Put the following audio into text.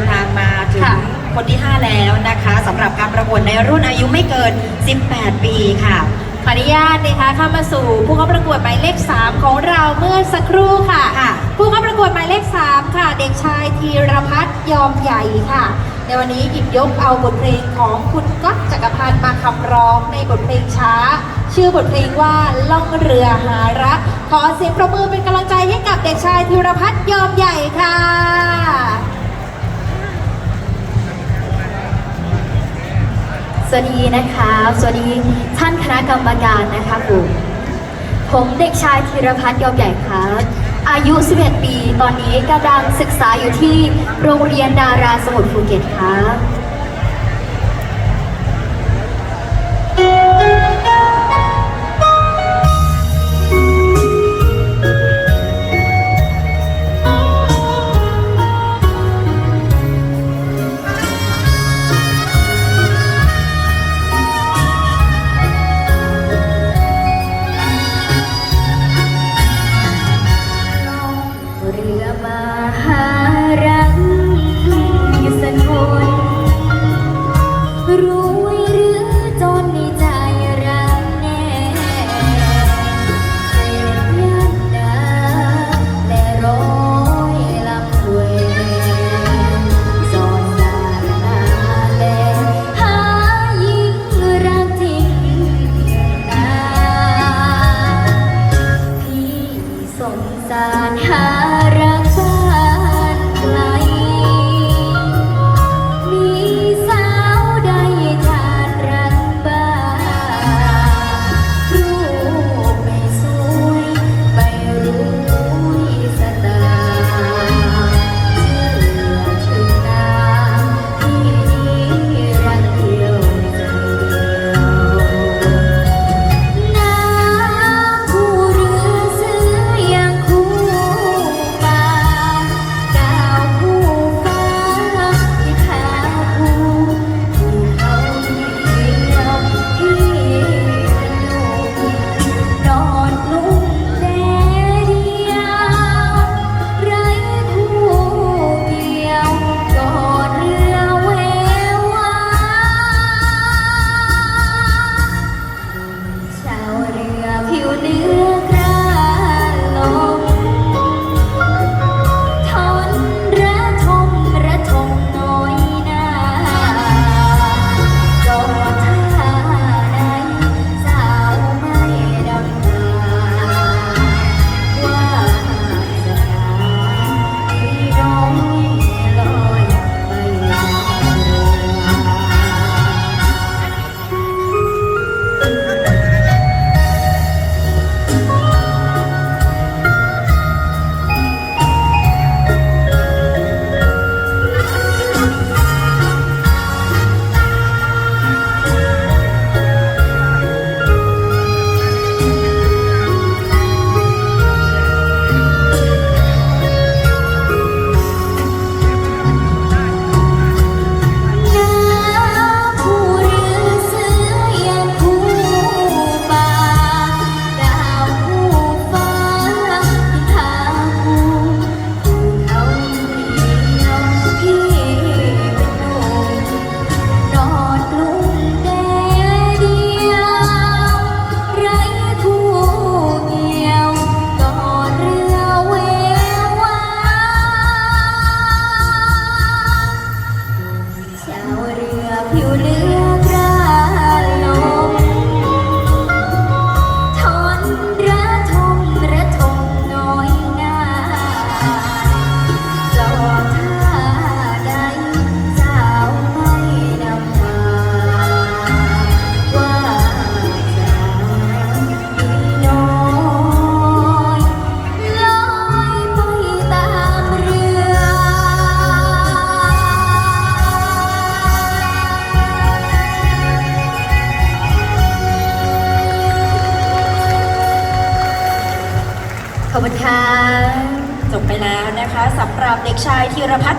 นทางมาถึงค่ะคนที่ 5 แล้วนะคะสำหรับการประกวดในรุ่นอายุไม่เกิน 18 ปีค่ะ ขออนุญาตนะคะเข้ามาสู่ผู้เข้าประกวดหมายเลข 3 ของเราเมื่อสักครู่ค่ะ ค่ะ ผู้เข้าประกวดหมายเลข 3 ค่ะ เด็กชายธีรพัฒน์ยอมใหญ่ค่ะ ในวันนี้หยิบยกเอาบทเพลงของคุณก๊อตจักรพันธ์มาขับร้องในบทเพลงช้า ชื่อบทเพลงว่าล่องเรือหารัก ขอเสียงประมือเป็นกำลังใจให้กับเด็กชายธีรพัฒน์ยอมใหญ่ค่ะ สวัสดีนะคะสวัสดีท่านคณะกรรมการนะคะผมผมเด็กชายธีรพัฒน์ยอมใหญ่ครับอายุ 11 ปี ตอนนี้กำลังศึกษาอยู่ที่โรงเรียนดาราสมุทรภูเก็ตครับ คุณค่ะ จบไปแล้วนะคะสำหรับเด็กชายธีรพัฒน์